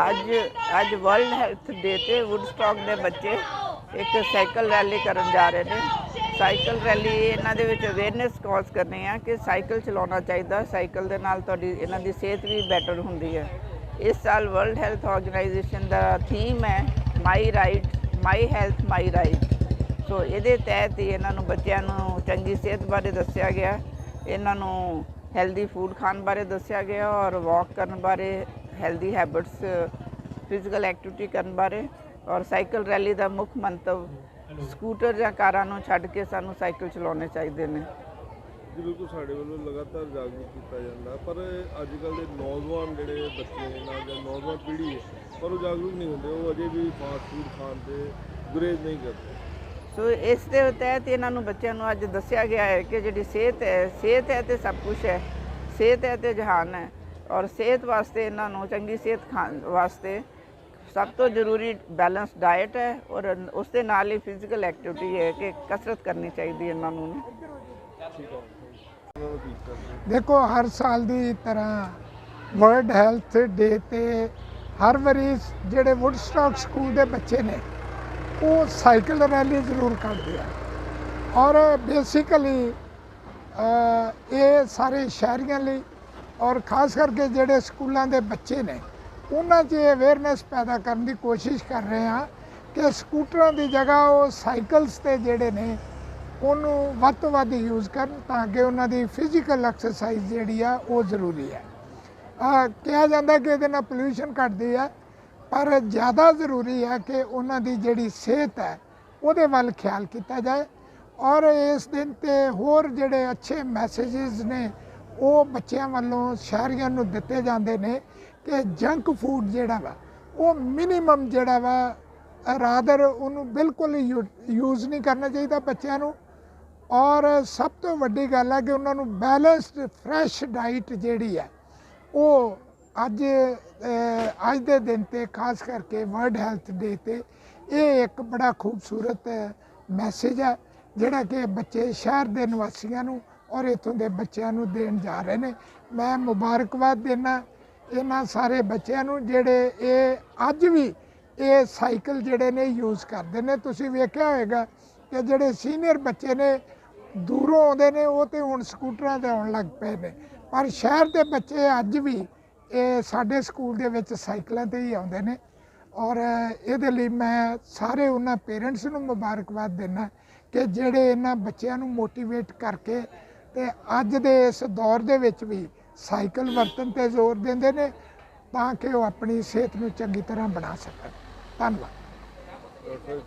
ਅੱਜ ਅੱਜ world health ਡੇ ਤੇ ਵੁੱਡਸਟਾਕ ਦੇ ਬੱਚੇ ਇੱਕ ਸਾਈਕਲ ਰੈਲੀ ਕਰਨ ਜਾ ਰਹੇ ਨੇ। ਸਾਈਕਲ ਰੈਲੀ ਇਹਨਾਂ ਦੇ ਵਿੱਚ ਅਵੇਅਰਨੈਸ ਕਾਜ਼ ਕਰਨੀ ਆ ਕਿ ਸਾਈਕਲ ਚਲਾਉਣਾ ਚਾਹੀਦਾ। ਸਾਈਕਲ ਦੇ ਨਾਲ ਤੁਹਾਡੀ ਇਹਨਾਂ ਦੀ ਸਿਹਤ ਵੀ ਬੈਟਰ ਹੁੰਦੀ ਹੈ ਇਸ ਸਾਲ ਵਰਲਡ ਹੈਲਥ ਆਰਗੇਨਾਈਜੇਸ਼ਨ ਦਾ ਥੀਮ ਹੈ my right my health my right so ਇਹਦੇ ਤਹਿਤ ਹੀ ਇਹਨਾਂ ਨੂੰ ਬੱਚਿਆਂ ਨੂੰ ਚੰਗੀ ਸਿਹਤ ਬਾਰੇ ਦੱਸਿਆ ਗਿਆ। ਇਹਨਾਂ ਨੂੰ ਹੈਲਦੀ ਫੂਡ ਖਾਣ ਬਾਰੇ ਦੱਸਿਆ ਗਿਆ ਔਰ ਵਾਕ ਕਰਨ ਬਾਰੇ ਹੈਲਦੀ ਹੈਬਿਟਸ ਫਿਜ਼ੀਕਲ ਐਕਟੀਵਿਟੀ ਕਰਨ ਬਾਰੇ ਔਰ ਸਾਈਕਲ ਰੈਲੀ ਦਾ ਮੁੱਖ ਮੰਤਵ ਸਕੂਟਰ ਜਾਂ ਕਾਰਾਂ ਨੂੰ ਛੱਡ ਕੇ ਸਾਨੂੰ ਸਾਈਕਲ ਚਲਾਉਣੇ ਚਾਹੀਦੇ ਨੇ। ਜੀ ਬਿਲਕੁਲ ਸਾਡੇ ਵੱਲੋਂ ਲਗਾਤਾਰ ਜਾਗਰੂਕ ਕੀਤਾ ਜਾਂਦਾ ਪਰ ਅੱਜ ਕੱਲ ਦੇ ਨੌਜਵਾਨ ਜਿਹੜੇ ਬੱਚੇ ਨੇ ਨਾ ਜਾਂ ਨੌਜਵਾਨ ਪੀੜ੍ਹੀ ਹੈ ਪਰ ਉਹ ਜਾਗਰੂਕ ਨਹੀਂ ਹੁੰਦੇ ਉਹ ਅਜੇ ਵੀ ਫਾਸਟ ਫੂਡ ਖਾਣ ਤੇ ਗੁਰੇਜ਼ ਨਹੀਂ ਕਰਦੇ। ਸੋ ਇਸ ਦੇ ਤਹਿਤ ਇਹਨਾਂ ਨੂੰ ਬੱਚਿਆਂ ਨੂੰ ਅੱਜ ਦੱਸਿਆ ਗਿਆ ਹੈ ਕਿ ਜਿਹੜੀ ਸਿਹਤ ਹੈ ਸਿਹਤ ਹੈ ਤੇ ਸਭ ਕੁਝ ਹੈ ਸਿਹਤ ਹੈ ਤੇ ਜਹਾਨ ਹੈ। ਔਰ ਸਿਹਤ ਵਾਸਤੇ ਇਹਨਾਂ ਨੂੰ ਚੰਗੀ ਸਿਹਤ ਖਾਣ ਵਾਸਤੇ ਸਭ ਤੋਂ ਜ਼ਰੂਰੀ ਬੈਲੈਂਸ ਡਾਈਟ ਹੈ ਔਰ ਉਸ ਦੇ ਨਾਲ ਹੀ ਫਿਜ਼ੀਕਲ ਐਕਟੀਵਿਟੀ ਹੈ ਕਿ ਕਸਰਤ ਕਰਨੀ ਚਾਹੀਦੀ ਇਹਨਾਂ ਨੂੰ। ਦੇਖੋ, ਹਰ ਸਾਲ ਦੀ ਤਰ੍ਹਾਂ ਵਰਲਡ ਹੈਲਥ ਡੇ ਤੇ ਹਰ ਵਾਰੀ ਜਿਹੜੇ ਵੁੱਡਸਟਾਕ ਸਕੂਲ ਦੇ ਬੱਚੇ ਨੇ, ਉਹ ਸਾਈਕਲ ਰੈਲੀ ਜ਼ਰੂਰ ਕਰਦੇ ਆ। ਔਰ ਬੇਸਿਕਲੀ ਇਹ ਸਾਰੇ ਸ਼ਹਿਰੀਆਂ ਲਈ ਔਰ ਖਾਸ ਕਰਕੇ ਜਿਹੜੇ ਸਕੂਲਾਂ ਦੇ ਬੱਚੇ ਨੇ, ਉਹਨਾਂ 'ਚ ਅਵੇਅਰਨੈਸ ਪੈਦਾ ਕਰਨ ਦੀ ਕੋਸ਼ਿਸ਼ ਕਰ ਰਹੇ ਹਾਂ ਕਿ ਸਕੂਟਰਾਂ ਦੀ ਜਗ੍ਹਾ ਉਹ ਸਾਈਕਲਸ ਤੇ ਜਿਹੜੇ ਨੇ, ਉਹਨੂੰ ਵੱਧ ਤੋਂ ਵੱਧ ਯੂਜ਼ ਕਰਨ ਤਾਂ ਕਿ ਉਹਨਾਂ ਦੀ ਫਿਜ਼ੀਕਲ ਐਕਸਰਸਾਈਜ਼ ਜਿਹੜੀ ਆ, ਉਹ ਜ਼ਰੂਰੀ ਹੈ। ਆ ਕਿਹਾ ਜਾਂਦਾ ਕਿ ਇਹਦੇ ਨਾਲ ਪੋਲੂਸ਼ਨ ਘਟਦੀ ਹੈ ਪਰ ਜ਼ਿਆਦਾ ਜ਼ਰੂਰੀ ਹੈ ਕਿ ਉਹਨਾਂ ਦੀ ਜਿਹੜੀ ਸਿਹਤ ਹੈ, ਉਹਦੇ ਵੱਲ ਖਿਆਲ ਕੀਤਾ ਜਾਏ। ਔਰ ਇਸ ਦਿਨ ਤੇ ਹੋਰ ਜਿਹੜੇ ਅੱਛੇ ਮੈਸੇजेस ਨੇ ਉਹ ਬੱਚਿਆਂ ਵੱਲੋਂ ਸ਼ਹਿਰੀਆਂ ਨੂੰ ਦਿੱਤੇ ਜਾਂਦੇ ਨੇ ਕਿ ਜੰਕ ਫੂਡ ਜਿਹੜਾ ਵਾ, ਉਹ ਮਿਨੀਮਮ ਜਿਹੜਾ ਵਾ ਰਾਦਰ ਉਹਨੂੰ ਬਿਲਕੁਲ ਹੀ ਯੂਜ਼ ਨਹੀਂ ਕਰਨਾ ਚਾਹੀਦਾ ਬੱਚਿਆਂ ਨੂੰ। ਔਰ ਸਭ ਤੋਂ ਵੱਡੀ ਗੱਲ ਹੈ ਕਿ ਉਹਨਾਂ ਨੂੰ ਬੈਲੈਂਸਡ ਫਰੈਸ਼ ਡਾਈਟ ਜਿਹੜੀ ਹੈ, ਉਹ ਅੱਜ ਅੱਜ ਦੇ ਦਿਨ ਤੇ ਖਾਸ ਕਰਕੇ ਵਰਲਡ ਹੈਲਥ ਡੇ ਤੇ ਇਹ ਇੱਕ ਬੜਾ ਖੂਬਸੂਰਤ ਮੈਸੇਜ ਹੈ, ਜਿਹੜਾ ਕਿ ਬੱਚੇ ਸ਼ਹਿਰ ਦੇ ਨਿਵਾਸੀਆਂ ਨੂੰ ਔਰ ਇਥੋਂ ਦੇ ਬੱਚਿਆਂ ਨੂੰ ਦੇਣ ਜਾ ਰਹੇ ਨੇ। ਮੈਂ ਮੁਬਾਰਕਬਾਦ ਦੇਣਾ ਇਹਨਾਂ ਸਾਰੇ ਬੱਚਿਆਂ ਨੂੰ ਜਿਹੜੇ ਇਹ ਅੱਜ ਵੀ ਇਹ ਸਾਈਕਲ ਜਿਹੜੇ ਨੇ ਯੂਜ਼ ਕਰਦੇ ਨੇ। ਤੁਸੀਂ ਵੇਖਿਆ ਹੋਵੇਗਾ ਕਿ ਜਿਹੜੇ ਸੀਨੀਅਰ ਬੱਚੇ ਨੇ ਦੂਰੋਂ ਆਉਂਦੇ ਨੇ, ਉਹ ਤੇ ਹੁਣ ਸਕੂਟਰਾਂ ਤੇ ਆਉਣ ਲੱਗ ਪਏ ਨੇ। ਪਰ ਸ਼ਹਿਰ ਦੇ ਬੱਚੇ ਅੱਜ ਵੀ ਇਹ ਸਾਡੇ ਸਕੂਲ ਦੇ ਵਿੱਚ ਸਾਈਕਲਾਂ ਤੇ ਹੀ ਆਉਂਦੇ ਨੇ। ਔਰ ਇਹਦੇ ਲਈ ਮੈਂ ਸਾਰੇ ਉਹਨਾਂ ਪੇਰੈਂਟਸ ਨੂੰ ਮੁਬਾਰਕਬਾਦ ਦਿੰਦਾ ਕਿ ਜਿਹੜੇ ਇਹਨਾਂ ਬੱਚਿਆਂ ਨੂੰ ਮੋਟੀਵੇਟ ਕਰਕੇ ਤੇ ਅੱਜ ਦੇ ਇਸ ਦੌਰ ਦੇ ਵਿੱਚ ਵੀ ਸਾਈਕਲ ਵਰਤਨ ਤੇ ਜ਼ੋਰ ਦਿੰਦੇ ਨੇ, ਤਾਂ ਕਿ ਉਹ ਆਪਣੀ ਸਿਹਤ ਨੂੰ ਚੰਗੀ ਤਰ੍ਹਾਂ ਬਣਾ ਸਕਣ। ਧੰਨਵਾਦ।